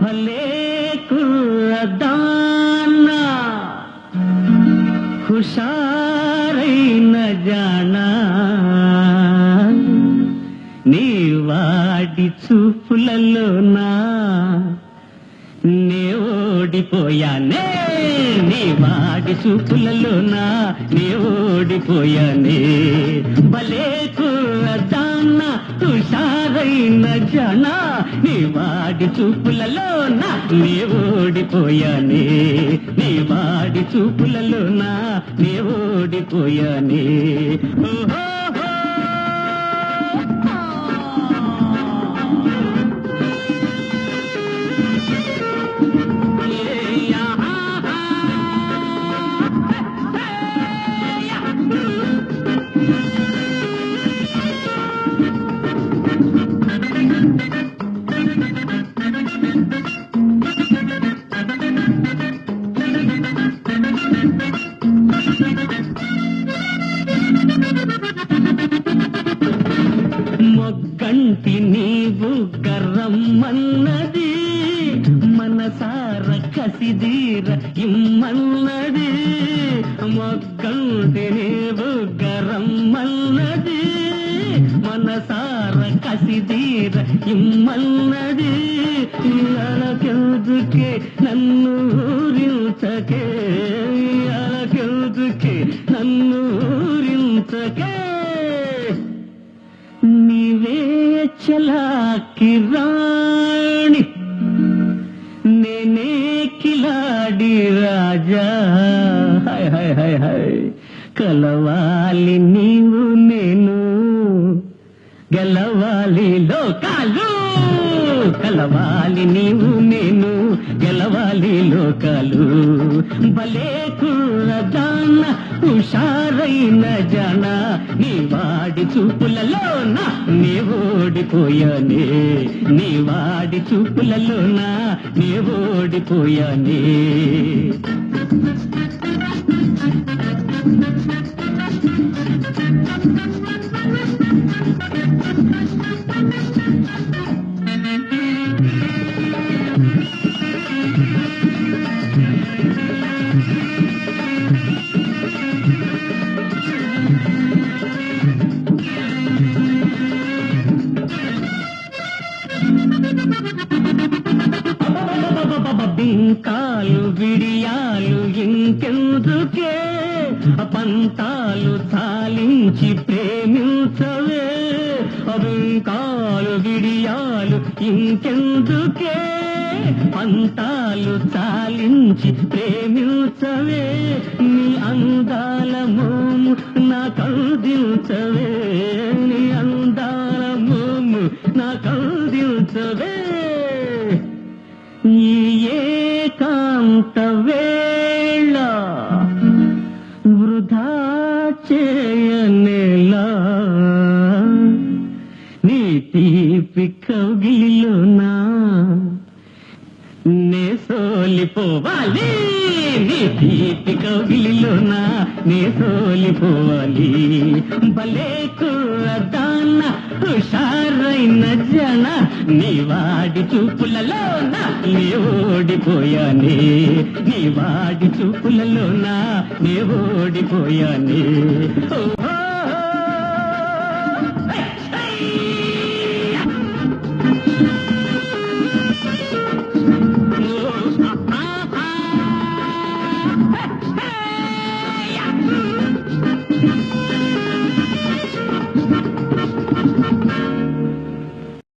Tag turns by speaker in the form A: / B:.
A: భలే కుర్రదానా హుషారైన జానా నీ వాడి చూపులలోనా నే ఓడిపోయానే నీ వాడి చూపులలోనా నీ ఓడిపోయానే. భలే కుర్రదాన్న తుషారైన జన నీ వాడి చూపులలోనా నీ ఓడిపోయానే. నీ వాడి చూపులలోనా నీ ఓడిపోయానే. ఓహో! కంటి నీవు కర్రమ్మన్నది మనసార కసిదీర ఇమ్మన్నది. మొక్కంటి నీవు కర్రమ్మన్నది మనసార కసిదీర ఇమ్మన్నది. అలకెందుకే నన్ను ఊరించకే? అలకెందుకే నన్ను ఊరించకే? చలాకి రాణి నేనే కిలాడి రాజా. హై హై హై హై కలవాలి నీవు నేను. గెలవాలి లోకాలు. కలవాలి నీవు నేను. గెలవాలి లోకాలు. భలే కుర్రదాన హుషారైన జన. నీ వాడి చూపులలోన నీవు ఓడిపోయానే నీ వాడి చూపులలో నా నీ ఓడిపోయానే Thank you. పంతాలు విడియాలు ఇంకెందుకే? పంతాలు తాలించి ప్రేమించవే. అవంకాలు విడియాలు ఇంకెందుకే? పంతాలు తాలించి ప్రేమించవే. నీ అందాల మోము నా కౌదించవే చేయనేలా నీ తీపి కౌగిలిలోనా నే సోలిపోవాలి నీ తీపి కౌగిలిలోనా నే సోలిపోవాలి భలే కూరదాన హుషారైన జన నీ వాడి చూపులలోన? నీ ఓడిపోయానే నీ వాడి చూపులలోన? నీ ఓడిపోయానే ఓ Ha!